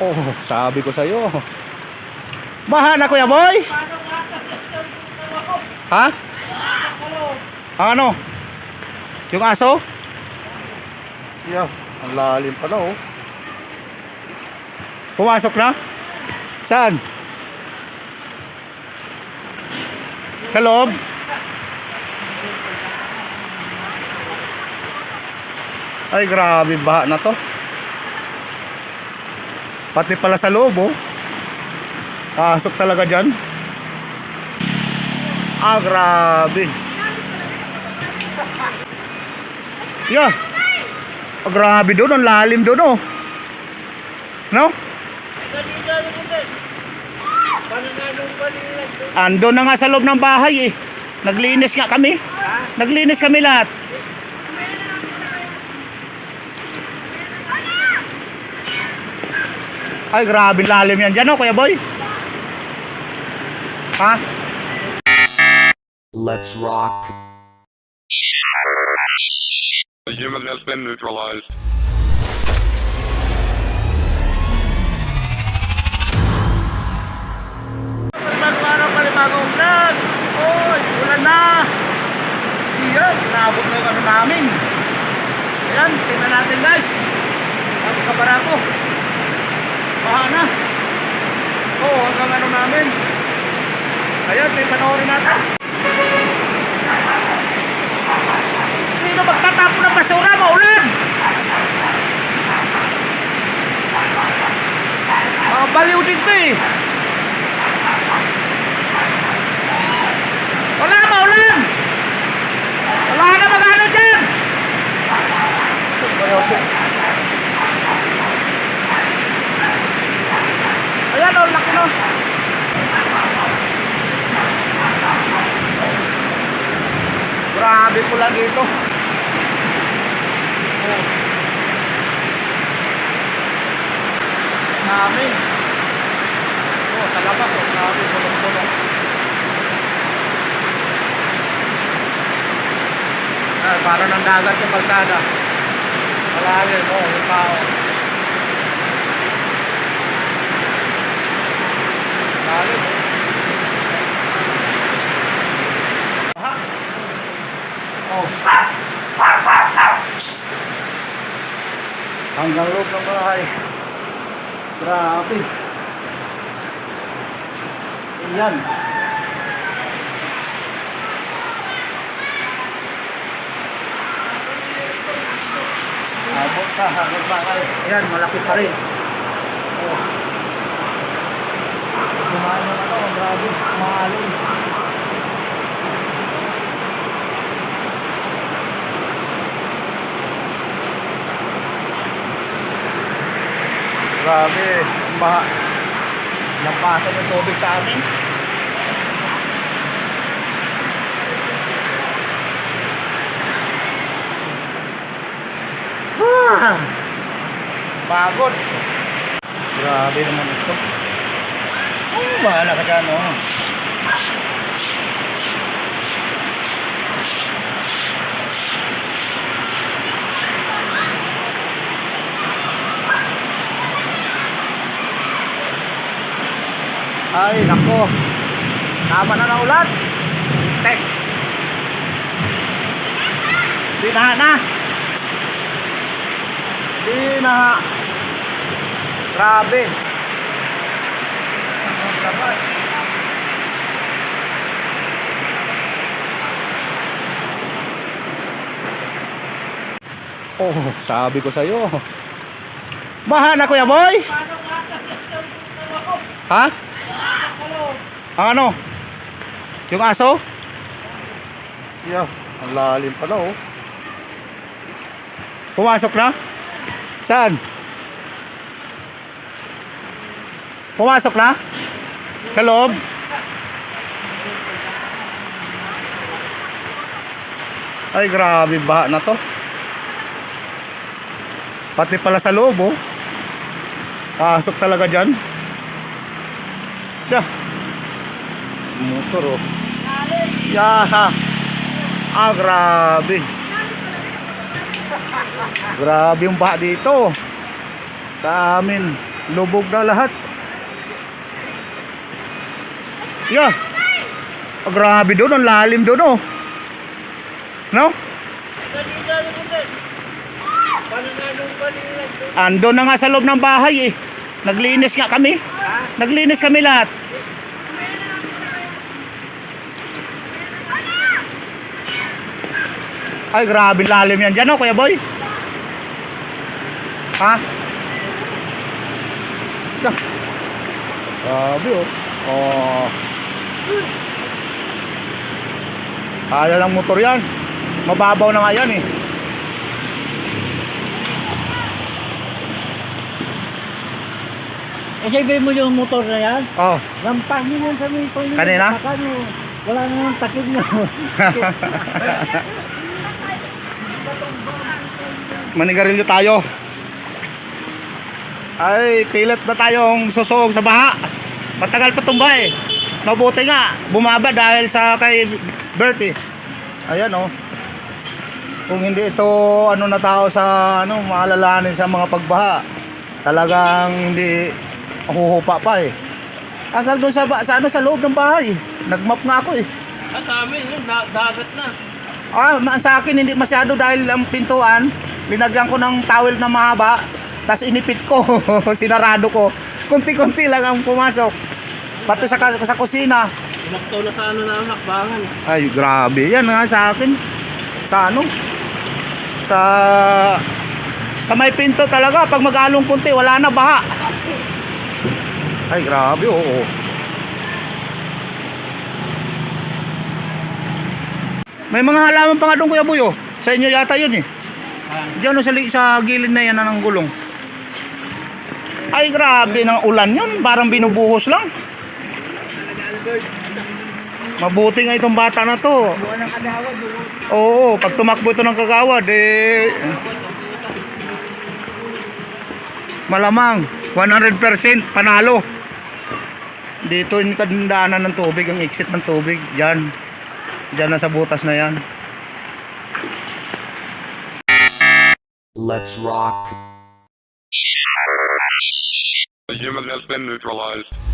Oh, sabi ko sa'yo. Baha na kuya boy? Ha? Ang ano? Yung aso? Yeah, ang lalim pala oh. Pumasok na? Saan? Sa loob? Ay grabe baha na to. Pati pala sa loob oh. Pasok talaga dyan. Ah, grabe. Yeah. Ah, grabe doon. Ang lalim doon oh. No? Ando na nga sa loob ng bahay eh. Naglinis nga kami. Naglinis kami lahat. Ay, grabe lalim yan dyan, oh, Kuya Boy. Ha? Let's rock. The human has been neutralized. Panibagong panibagong vlog. Oy, ulan na. Iyan, inabot na yung ano namin. Ayan, tingnan natin guys. Sabi ka para ko. Baha na. Oo, hanggang ano namin. Ayan, may panoorin natin. Sino magtatapon ng basura? Maulan! Mga baliw dito eh. Wala, maulan! Wala na mag-ano dyan! Ayan o, laki no. Grabe pula dito. Oh. Namin. Oh, sa labas oh, grabe bulong-bulong. Ah, para ng dagat yung kalsada. Malalim, oh, yung tao. Malalim, oh. Oh. Hanggang loob ng bahay. Grabe. Yan. Abot ka, pa kayo. Ayan, malaki pa rin. Oh. Kumain naman ako, grabe, mahalon. Grabe, ang baha. Nampasan yung tubig sa amin. Ah, Pagod. Grabe naman ito. Oh, bahala ka dyan, oh. Ay, nako. Tama na ng ulan. Tek. Dinaha na. Dinaha. Grabe. Oh, sabi ko sa'yo. Baha na, Kuya Boy? Ha? Ang ano? Yung aso? Yeah, ang lalim pala oh. Pumasok na? Saan? Pumasok na? Sa loob? Ay grabe baha na to. Pati pala sa loob oh. Pasok talaga dyan. Yeah. Motor oh. Yeah. Ah, grabe. Grabe yung baha dito. Sa amin. Lubog na lahat. Yeah. Ah, grabe doon, ang lalim doon oh. No? Ando na nga sa loob ng bahay eh. Naglinis nga kami. Naglinis kami lahat. Ay, grabe lalim yan dyan, oh, Kuya Boy. Ha? Ito. Grabe, oh. Oh. Kaya ng motor yan. Mababaw na nga yan, eh. Kasi mo yung motor na yan, Oh. lampangin yan sa may pangin. Kanina? wala na yung takip na. Manigarilyo tayo. Ay, pilit na tayong susog sa baha. Matagal pa tumba eh. Mabuti nga, bumaba dahil sa kay Bert eh. Ayan oh. Kung hindi ito ano na tao sa ano, maalalahanin sa mga pagbaha. Talagang hindi huhupa pa eh. Hanggang doon sa, sa, ano, sa loob ng bahay. Nagmap nga ako eh. Ah, sa amin, yun, da- dagat na. Ah, sa akin hindi masyado dahil ang pintuan, linagyan ko ng towel na mahaba, tapos inipit ko, sinarado ko. Kunti-kunti lang ang pumasok. Pati sa, sa kusina. Tumaktaw na sa ano na ang hakbangan. Ay, grabe. Yan nga sa akin. Sa ano? Sa sa may pinto talaga pag mag-along kunti wala na baha. Ay, grabe. Oo. May mga halaman pa nga doon Kuya Buyo. Sa inyo yata yun eh. Diyan no, sa, sa gilid na yan na ng gulong. Ay grabe ng ulan yun. Parang binubuhos lang. Mabuti nga itong bata na to. Oo, pag tumakbo ito ng kagawad, eh... Malamang, 100% panalo. Dito yung kadaanan ng tubig, ang exit ng tubig. Yan. Diyan na sa butas na yan. Let's rock. The human has been neutralized.